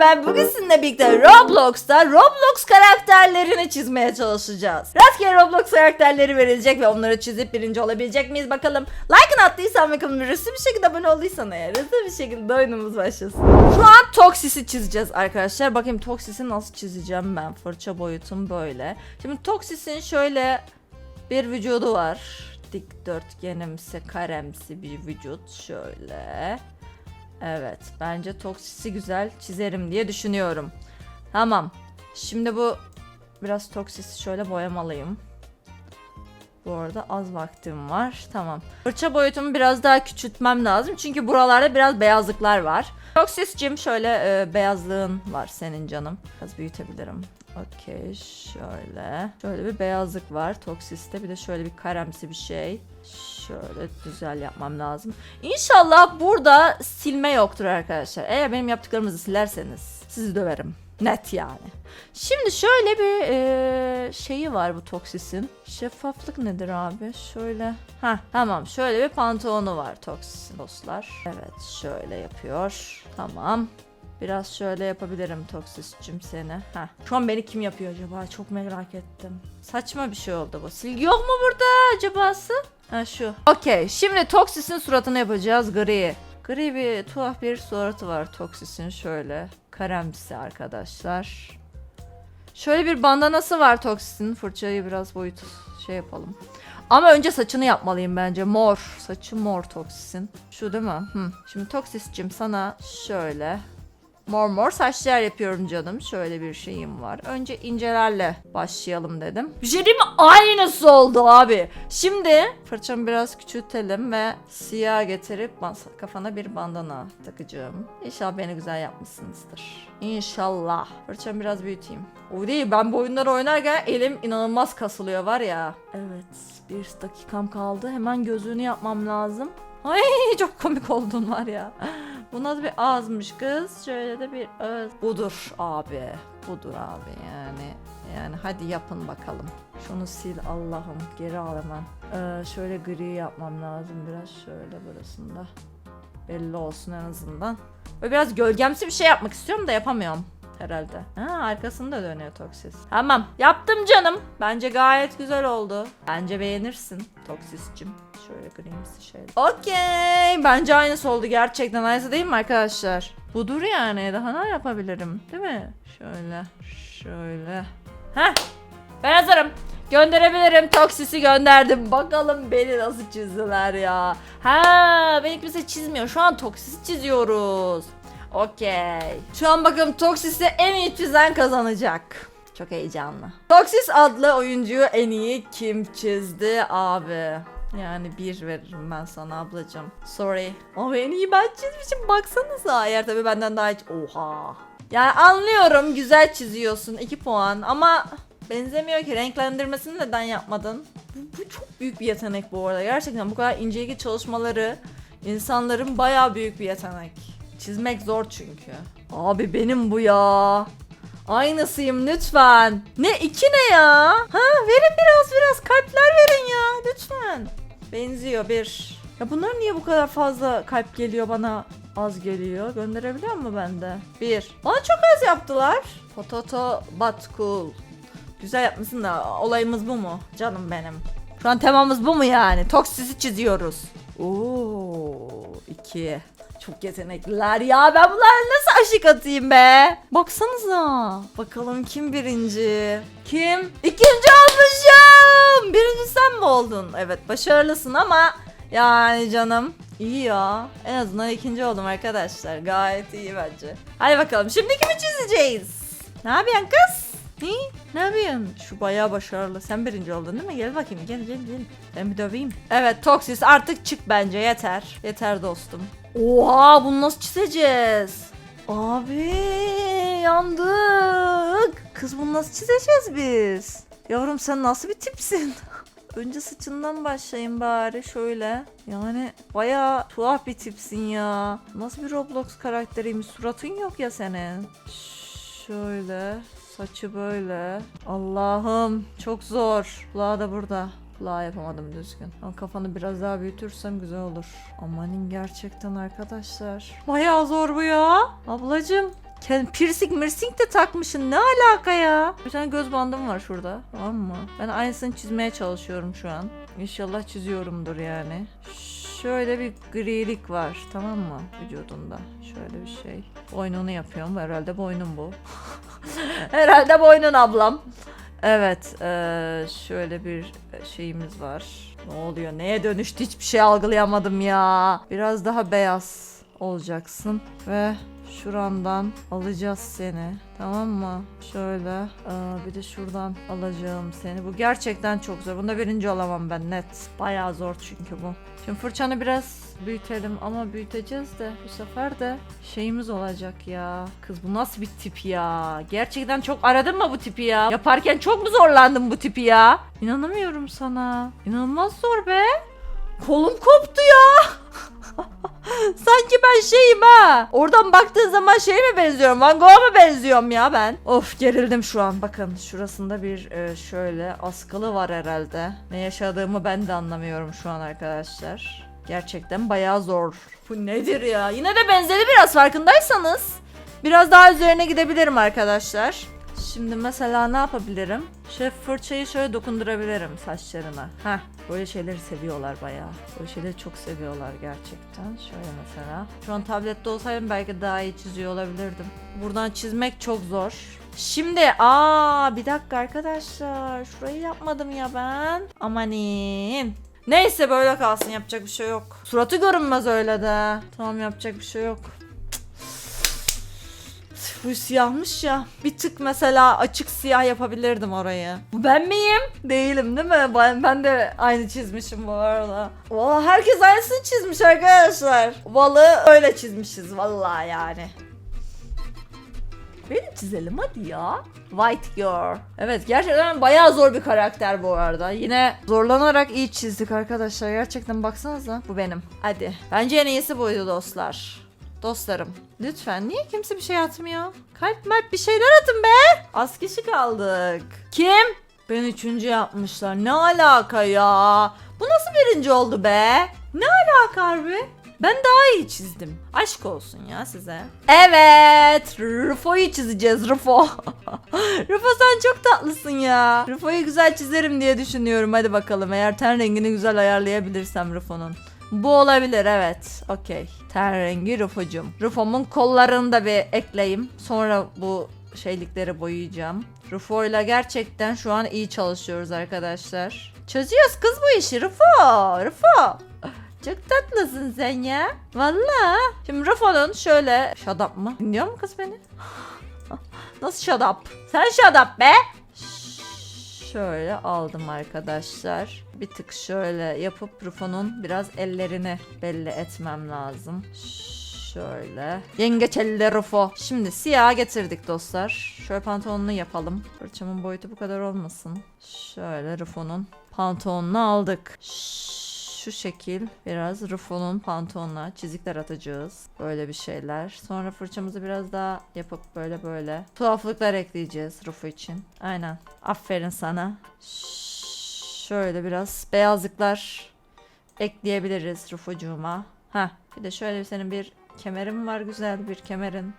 ben bugün sizinle birlikte Roblox'ta Roblox karakterlerini çizmeye çalışacağız. Rastgele Roblox karakterleri verilecek ve onları çizip birinci olabilecek miyiz bakalım. Like'ını attıysan ve kanalıma hızlı bir şekilde abone olduysan eğer hızlı bir şekilde oyunumuz başlasın. Şu an Toxis'i çizeceğiz arkadaşlar. Bakayım Toxis'i nasıl çizeceğim ben. Fırça boyutum böyle. Şimdi Toxis'in şöyle bir vücudu var. Dikdörtgenimsi, karemsi bir vücut. Şöyle. Evet, bence Toksis'i güzel çizerim diye düşünüyorum. Tamam. Şimdi bu biraz Toksis'i şöyle boyamalıyım. Bu arada az vaktim var. Tamam. Fırça boyutumu biraz daha küçültmem lazım. Çünkü buralarda biraz beyazlıklar var. Toksis'cim şöyle e, beyazlığın var senin canım. Biraz büyütebilirim. Okey şöyle. Şöyle bir beyazlık var Toksis'te. Bir de şöyle bir karemsi bir şey. Şöyle güzel yapmam lazım. İnşallah burada silme yoktur arkadaşlar. Eğer benim yaptıklarımızı silerseniz sizi döverim. Net yani. Şimdi şöyle bir e, şeyi var bu Toksis'in. Şeffaflık nedir abi? Şöyle. Ha tamam. Şöyle bir pantolonu var Toksis'in dostlar. Evet şöyle yapıyor. Tamam. Biraz şöyle yapabilirim Toksis'cim seni. Heh. Şu an beni kim yapıyor acaba? Çok merak ettim. Saçma bir şey oldu bu. Silgi yok mu burada acabası? Ha şu. Okey. Şimdi Toksis'in suratını yapacağız gri. Gri bir tuhaf bir suratı var Toksis'in şöyle. Karemsi arkadaşlar. Şöyle bir bandanası var Toksis'in. Fırçayı biraz boyut şey yapalım. Ama önce saçını yapmalıyım bence. Mor. Saçı mor Toksis'in. Şu değil mi? Hı. Şimdi Toksis'cim sana şöyle mor mor saçlar yapıyorum canım. Şöyle bir şeyim var. Önce incelerle başlayalım dedim. Bir şey? Aynısı oldu abi. Şimdi fırçamı biraz küçültelim ve siyah getirip kafana bir bandana takacağım. İnşallah beni güzel yapmışsınızdır. İnşallah. Fırçamı biraz büyüteyim. O değil ben bu oyunları oynarken elim inanılmaz kasılıyor var ya. Evet bir dakikam kaldı. Hemen gözlüğünü yapmam lazım. Ay çok komik oldun var ya. Bu nasıl bir ağızmış kız? Şöyle de bir ağız. Budur abi. Budur abi yani. Yani hadi yapın bakalım. Şunu sil Allah'ım. Geri al hemen. Ee, şöyle gri yapmam lazım biraz. Şöyle burasında. Belli olsun en azından. Böyle biraz gölgemsi bir şey yapmak istiyorum da yapamıyorum herhalde. Ha arkasında dönüyor Toksis. Tamam yaptım canım. Bence gayet güzel oldu. Bence beğenirsin Toksis'cim. Şöyle grimsi şey. Okey. Bence aynısı oldu gerçekten. Aynısı değil mi arkadaşlar? Budur yani. Daha ne yapabilirim? Değil mi? Şöyle. Şöyle. Heh. Ben hazırım. Gönderebilirim. Toksis'i gönderdim. Bakalım beni nasıl çizdiler ya. Ha, beni kimse çizmiyor. Şu an Toksis'i çiziyoruz. Okey. Şu an bakalım Toksis'i en iyi çizen kazanacak. Çok heyecanlı. Toksis adlı oyuncuyu en iyi kim çizdi abi? Yani bir veririm ben sana ablacığım. Sorry. Ama en iyi ben çizmişim baksanıza. Eğer tabii benden daha hiç... Oha. Yani anlıyorum güzel çiziyorsun 2 puan ama benzemiyor ki renklendirmesini neden yapmadın? Bu, bu çok büyük bir yetenek bu arada. Gerçekten bu kadar incelikli çalışmaları insanların bayağı büyük bir yetenek. Çizmek zor çünkü. Abi benim bu ya. Aynısıyım lütfen. Ne iki ne ya? Ha verin biraz biraz kalpler verin ya lütfen. Benziyor bir. Ya bunlar niye bu kadar fazla kalp geliyor bana az geliyor? Gönderebiliyor mu bende? Bir. Bana çok az yaptılar. Potato but cool. Güzel yapmışsın da olayımız bu mu? Canım benim. Şu an temamız bu mu yani? Toksisi çiziyoruz. Oo, iki. Çok yetenekliler ya. Ben bunlara nasıl aşık atayım be? Baksanıza. Bakalım kim birinci? Kim? İkinci olmuşum. Birinci sen mi oldun? Evet başarılısın ama yani canım. iyi ya. En azından ikinci oldum arkadaşlar. Gayet iyi bence. Hadi bakalım. Şimdi kimi çizeceğiz? Ne yapıyorsun kız? Ne? Ne yapıyorsun? Şu bayağı başarılı. Sen birinci oldun değil mi? Gel bakayım. Gel gel gel. Ben bir döveyim. Evet Toksis artık çık bence. Yeter. Yeter dostum. Oha bunu nasıl çizeceğiz? Abi yandık. Kız bunu nasıl çizeceğiz biz? Yavrum sen nasıl bir tipsin? Önce saçından başlayayım bari şöyle. Yani bayağı tuhaf bir tipsin ya. Nasıl bir Roblox karakteriymiş? Suratın yok ya senin. Şöyle. Saçı böyle. Allah'ım çok zor. Kulağı da burada. Kulağı yapamadım düzgün. Ama kafanı biraz daha büyütürsem güzel olur. Amanin gerçekten arkadaşlar. Bayağı zor bu ya. Ablacım Kendi piercing mirsing de takmışsın. Ne alaka ya? Bir tane göz bandım var şurada. Tamam mı? Ben aynısını çizmeye çalışıyorum şu an. İnşallah çiziyorumdur yani. Şöyle bir grilik var tamam mı vücudunda. Şöyle bir şey. Boynunu yapıyorum. Herhalde boynum bu. Herhalde boynun ablam. Evet, eee, şöyle bir şeyimiz var. Ne oluyor? Neye dönüştü? Hiçbir şey algılayamadım ya. Biraz daha beyaz olacaksın ve şurandan alacağız seni. Tamam mı? Şöyle. Aa, bir de şuradan alacağım seni. Bu gerçekten çok zor. Bunda birinci olamam ben net. Bayağı zor çünkü bu. Şimdi fırçanı biraz büyütelim ama büyüteceğiz de bu sefer de şeyimiz olacak ya. Kız bu nasıl bir tip ya? Gerçekten çok aradın mı bu tipi ya? Yaparken çok mu zorlandın bu tipi ya? İnanamıyorum sana. İnanılmaz zor be. Kolum koptu ya. Sanki ben şeyim ha. Oradan baktığın zaman şeye mi benziyorum? Van Gogh'a mı benziyorum ya ben? Of gerildim şu an. Bakın şurasında bir e, şöyle askılı var herhalde. Ne yaşadığımı ben de anlamıyorum şu an arkadaşlar. Gerçekten bayağı zor. Bu nedir ya? Yine de benzeri biraz farkındaysanız. Biraz daha üzerine gidebilirim arkadaşlar. Şimdi mesela ne yapabilirim? Şöyle fırçayı şöyle dokundurabilirim saçlarına. Heh, böyle şeyleri seviyorlar bayağı. Böyle şeyleri çok seviyorlar gerçekten. Şöyle mesela. Şu an tablette olsaydım belki daha iyi çiziyor olabilirdim. Buradan çizmek çok zor. Şimdi aa bir dakika arkadaşlar. Şurayı yapmadım ya ben. Amanin. Neyse böyle kalsın yapacak bir şey yok. Suratı görünmez öyle de. Tamam yapacak bir şey yok. Bu siyahmış ya. Bir tık mesela açık siyah yapabilirdim orayı. Bu ben miyim? Değilim değil mi? Ben, ben de aynı çizmişim bu arada. Valla herkes aynısını çizmiş arkadaşlar. Vallahi öyle çizmişiz vallahi yani. Beni çizelim hadi ya. White Girl. Evet gerçekten bayağı zor bir karakter bu arada. Yine zorlanarak iyi çizdik arkadaşlar. Gerçekten baksanıza. Bu benim. Hadi. Bence en iyisi buydu dostlar. Dostlarım. Lütfen niye kimse bir şey atmıyor? Kalp malp bir şeyler atın be. Az kişi kaldık. Kim? Ben üçüncü yapmışlar. Ne alaka ya? Bu nasıl birinci oldu be? Ne alaka harbi? Ben daha iyi çizdim. Aşk olsun ya size. Evet. Rufo'yu çizeceğiz Rufo. Rufo sen çok tatlısın ya. Rufo'yu güzel çizerim diye düşünüyorum. Hadi bakalım. Eğer ten rengini güzel ayarlayabilirsem Rufo'nun. Bu olabilir evet. Okey. Ten rengi Rufo'cum. Rufo'mun kollarını da bir ekleyeyim. Sonra bu şeylikleri boyayacağım. Rufo ile gerçekten şu an iyi çalışıyoruz arkadaşlar. Çözüyoruz kız bu işi Rufo. Rufo. Çok tatlısın sen ya. Valla. Şimdi Rufo'nun şöyle... Shut up mı? Dinliyor mu kız beni? Nasıl shut up? Sen shut up be. Şöyle aldım arkadaşlar. Bir tık şöyle yapıp Rufo'nun biraz ellerini belli etmem lazım. Şöyle. Yengeç elli Rufo. Şimdi siyah getirdik dostlar. Şöyle pantolonunu yapalım. Fırçamın boyutu bu kadar olmasın. Şöyle Rufo'nun pantolonunu aldık. Şu şekil biraz Rufo'nun pantolonuna çizikler atacağız. Böyle bir şeyler. Sonra fırçamızı biraz daha yapıp böyle böyle tuhaflıklar ekleyeceğiz Rufo için. Aynen. Aferin sana. Şöyle biraz beyazlıklar ekleyebiliriz Rufocuğuma. Ha, bir de şöyle senin bir kemerin var güzel bir kemerin.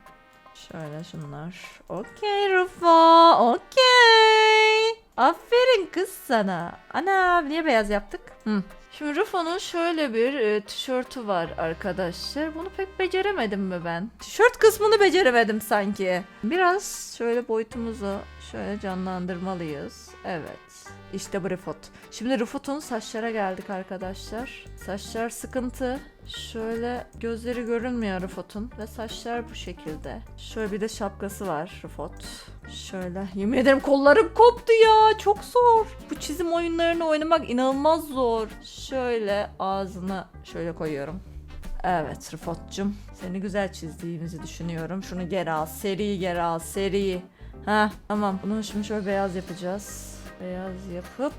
Şöyle şunlar. Okey Rufo. Okey. Aferin kız sana. Ana niye beyaz yaptık? Hı. Şimdi Rufo'nun şöyle bir e, tişörtü var arkadaşlar. Bunu pek beceremedim mi ben? Tişört kısmını beceremedim sanki. Biraz şöyle boyutumuzu şöyle canlandırmalıyız. Evet. İşte bu Rufot. Şimdi Rufot'un saçlara geldik arkadaşlar. Saçlar sıkıntı. Şöyle gözleri görünmüyor Rufot'un ve saçlar bu şekilde. Şöyle bir de şapkası var Rufot. Şöyle. Yemin ederim kollarım koptu ya. Çok zor. Bu çizim oyunlarını oynamak inanılmaz zor. Şöyle ağzına şöyle koyuyorum. Evet Rufot'cum. Seni güzel çizdiğimizi düşünüyorum. Şunu geri al. Seri geri al. Seri. Ha tamam. Bunu şimdi şöyle beyaz yapacağız. Beyaz yapıp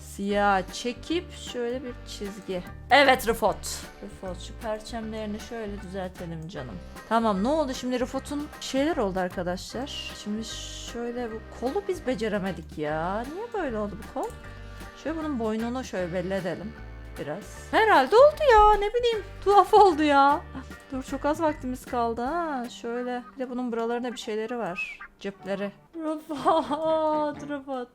siyah çekip şöyle bir çizgi. Evet Rufot. Rufot şu perçemlerini şöyle düzeltelim canım. Tamam ne oldu şimdi Rufot'un şeyler oldu arkadaşlar. Şimdi şöyle bu kolu biz beceremedik ya. Niye böyle oldu bu kol? Şöyle bunun boynunu şöyle belli edelim. Biraz. Herhalde oldu ya ne bileyim tuhaf oldu ya. Dur çok az vaktimiz kaldı ha şöyle. Bir de bunun buralarında bir şeyleri var. Cepleri. Rıfat, Rıfat.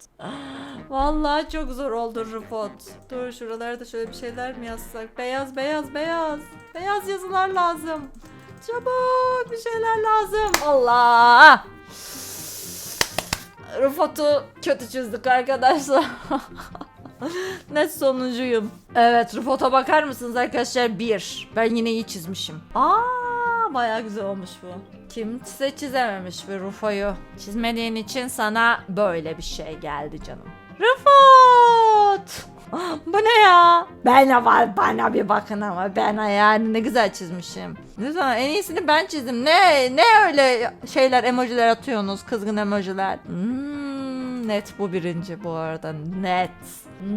Vallahi çok zor oldu Rıfat. Dur şuralarda şöyle bir şeyler mi yazsak? Beyaz, beyaz, beyaz. Beyaz yazılar lazım. Çabuk bir şeyler lazım. Allah! Rıfat'ı kötü çizdik arkadaşlar. Net sonuncuyum. Evet Rıfat'a bakar mısınız arkadaşlar? Bir. Ben yine iyi çizmişim. Aa bayağı güzel olmuş bu. Kimse çizememiş bir Rıfa'yı. Çizmediğin için sana böyle bir şey geldi canım. Rıfat! Bu ne ya? Ben var bana bir bakın ama ben yani ne güzel çizmişim. Ne zaman en iyisini ben çizdim. Ne ne öyle şeyler emojiler atıyorsunuz kızgın emojiler. Hmm, net bu birinci bu arada net.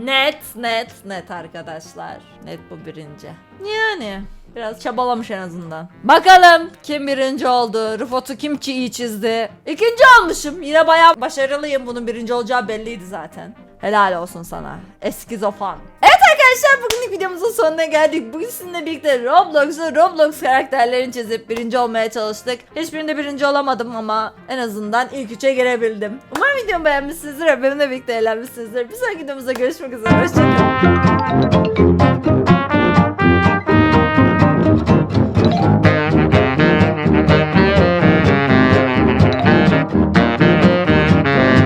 Net net net arkadaşlar. Net bu birinci. Yani biraz çabalamış en azından. Bakalım kim birinci oldu? Rıfat'ı kim çi- iyi çizdi? İkinci olmuşum. Yine bayağı başarılıyım. Bunun birinci olacağı belliydi zaten. Helal olsun sana. Eskizofan. Arkadaşlar bugün videomuzun sonuna geldik. Bugün sizinle birlikte Roblox'u Roblox karakterlerini çizip birinci olmaya çalıştık. Hiçbirinde birinci olamadım ama en azından ilk üçe girebildim. Umarım videomu beğenmişsinizdir ve benimle birlikte eğlenmişsinizdir. Bir sonraki videomuzda görüşmek üzere. Hoşçakalın.